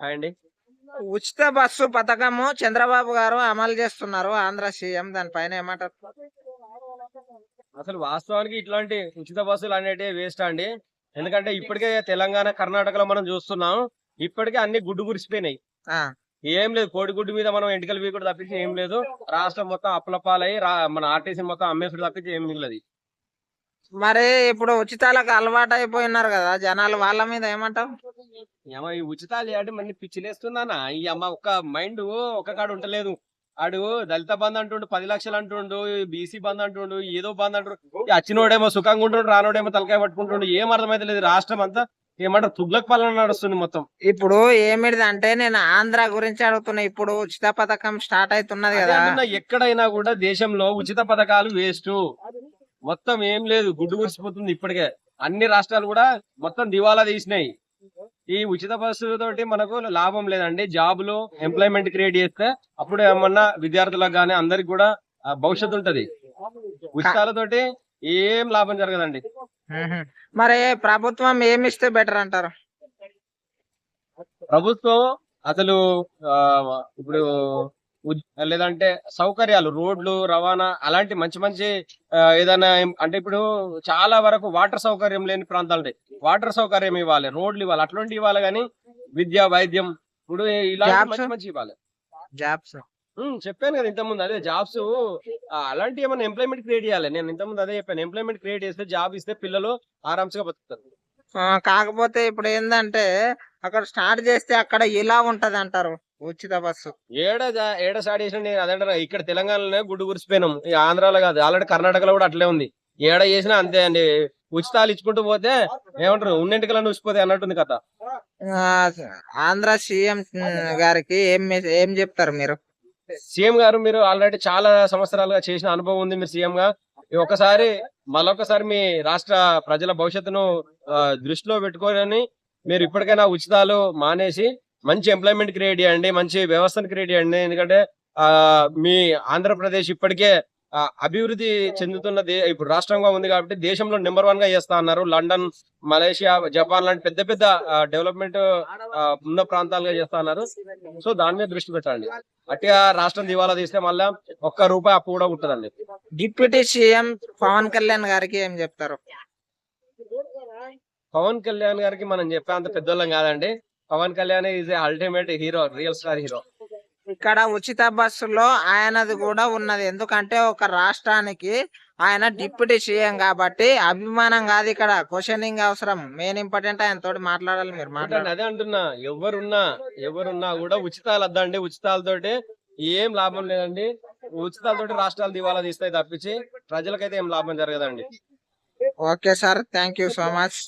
అండి? ఉచిత బస్సు పథకము చంద్రబాబు గారు అమలు చేస్తున్నారు ఆంధ్ర సీఎం. దానిపైన ఏమంటారు? అసలు వాస్తవానికి ఇట్లాంటి ఉచిత బస్సులు అనేటివి వేస్ట్ అండి. ఎందుకంటే ఇప్పటికే తెలంగాణ కర్ణాటకలో మనం చూస్తున్నాం. ఇప్పటికే అన్ని గుడ్డు గురిసిపోయినాయి ఆ, ఏం లేదు. కోడి గుడ్డు మీద మనం ఎంటికలు వీకుడు తప్పించి ఏం లేదు. రాష్ట్రం మొత్తం అప్పులపాలై మన ఆర్టీసీ మొత్తం అమ్మేసుడు తప్పించి ఏం మిగలదు. మరి ఇప్పుడు ఉచితాలకు అలవాటు అయిపోయినారు కదా జనాలు. వాళ్ళ మీద ఏమంటారు ఏమో ఈ ఉచితాలు అంటే మళ్ళీ పిచ్చిలేస్తున్నానా? ఈ అమ్మ ఒక్క మైండ్ ఒక కాడు ఉంటలేదు. ఆడు దళిత బంద్ అంటుండు పది లక్షలు అంటుండు బీసీ బంద్ అంటుండు ఏదో బంద్ అంటుండు. ఈ వచ్చినోడేమో సుఖంగా ఉంటుండు రానోడేమో తలకాయ పట్టుకుంటుండు ఏం అర్థమైతే లేదు. రాష్ట్రం అంతా ఏమంటారు తుగ్లక్ పాలన నడుస్తుంది మొత్తం. ఇప్పుడు ఏమిటిది అంటే నేను ఆంధ్ర గురించి అడుగుతున్నా. ఇప్పుడు ఉచిత పథకం స్టార్ట్ అవుతున్నది కదా. ఎక్కడైనా కూడా దేశంలో ఉచిత పథకాలు వేస్ట్. మొత్తం ఏం లేదు గుడ్డు గురిసిపోతుంది ఇప్పటికే. అన్ని రాష్ట్రాలు కూడా మొత్తం దివాలా తీసినాయి. ఈ ఉచిత బస్సు తోటి మనకు లాభం లేదండి. జాబులు ఎంప్లాయ్మెంట్ క్రియేట్ చేస్తే అప్పుడు ఏమన్నా విద్యార్థులకు గానీ అందరికి కూడా భవిష్యత్తు ఉంటది. ఉచితాలతోటి ఏం లాభం జరగదండి. మరి ప్రభుత్వం ఏమి ఇస్తే బెటర్ అంటారు? ప్రభుత్వం అసలు ఇప్పుడు లేదంటే సౌకర్యాలు రోడ్లు రవాణా అలాంటి మంచి మంచి ఏదైనా అంటే ఇప్పుడు చాలా వరకు వాటర్ సౌకర్యం లేని ప్రాంతాలు వాటర్ సౌకర్యం ఇవ్వాలి రోడ్లు ఇవ్వాలి అట్లాంటి ఇవ్వాలి కానీ విద్య వైద్యం ఇప్పుడు ఇలాంటి? మంచి మంచి ఇవ్వాలి. జాబ్స్ చెప్పాను కదా ఇంతకుముందు అదే జాబ్స్ అలాంటి ఏమైనా ఎంప్లాయ్మెంట్ క్రియేట్ చేయాలి. నేను ఇంతకుముందు అదే చెప్పాను ఎంప్లాయ్మెంట్ క్రియేట్ చేస్తే జాబ్ ఇస్తే పిల్లలు ఆరామ్స్గా బతుకుతారు. కాకపోతే ఇప్పుడు ఏంటంటే అక్కడ స్టార్ట్ చేస్తే అక్కడ ఇలా ఉంటది అంటారు ఉచిత బస్సు. ఏడ ఏడ స్టార్ట్ చేసిన నేను అదే ఇక్కడ తెలంగాణలోనే గుడ్డు గురిసిపోయినాం. ఈ ఆంధ్రాలో కాదు ఆల్రెడీ కర్ణాటకలో కూడా అట్లే ఉంది. ఏడ చేసినా అంతే అండి. ఉచితాలు ఇచ్చుకుంటూ పోతే ఏమంటారు ఉన్నింటికలను చూసిపోతే అన్నట్టుంది కథ. ఆంధ్ర సీఎం గారికి ఏం ఏం చెప్తారు మీరు? సీఎం గారు మీరు ఆల్రెడీ చాలా సంవత్సరాలుగా చేసిన అనుభవం ఉంది మీరు సీఎం గా ఈ ఒక్కసారి మళ్ళొకసారి మీ రాష్ట్ర ప్రజల భవిష్యత్తును దృష్టిలో పెట్టుకోని మీరు ఇప్పటికైనా ఉచితాలు మానేసి మంచి ఎంప్లాయ్మెంట్ క్రియేట్ చేయండి మంచి వ్యవస్థను క్రియేట్ చేయండి. ఎందుకంటే ఆ మీ ఆంధ్రప్రదేశ్ ఇప్పటికే అభివృద్ధి చెందుతున్న దే- ఇప్పుడు రాష్ట్రంగా ఉంది కాబట్టి దేశంలో నెంబర్ వన్గా చేస్తా అన్నారు. లండన్ మలేషియా జపాన్ లాంటి పెద్ద పెద్ద డెవలప్మెంట్ ఉన్న ప్రాంతాలుగా చేస్తా అన్నారు. సో దాని మీద దృష్టి పెట్టండి. అట్టిగా రాష్ట్రం దివాలా తీస్తే మళ్ళా ఒక్క రూపాయి అప్పు కూడా ఉంటదండి డిప్యూటీ సీఎం పవన్ కళ్యాణ్ గారికి ఏం చెప్తారు? పవన్ కళ్యాణ్ గారికి మనం చెప్పే అంత పెద్దోళ్ళం కాదండి. Pawan Kalyan is ultimate hero real star hero ఇక్కడ ఉచిత బస్సులో ఆయనది కూడా ఉన్నది. ఎందుకంటే ఒక రాష్ట్రానికి ఆయన డిప్యూటీ సీఎం కాబట్టి అభిమానం కాదు ఇక్కడ. క్వశ్చనింగ్ అవసరం. మెయిన్ ఇంపార్టెంట్ ఆయన తోటి మాట్లాడాలి మీరు మాట్లాడాలి. అదే అంటున్నా. ఎవరున్నా ఎవరున్నా కూడా ఉచితాలు వద్దండి. ఉచితాలతోటి ఏం లాభం లేదండి. ఉచితాలతోటి రాష్ట్రాలు దివాలా తీస్తాయి తప్పించి ప్రజలకైతే ఏం లాభం జరగదండి. Okay sir thank you so much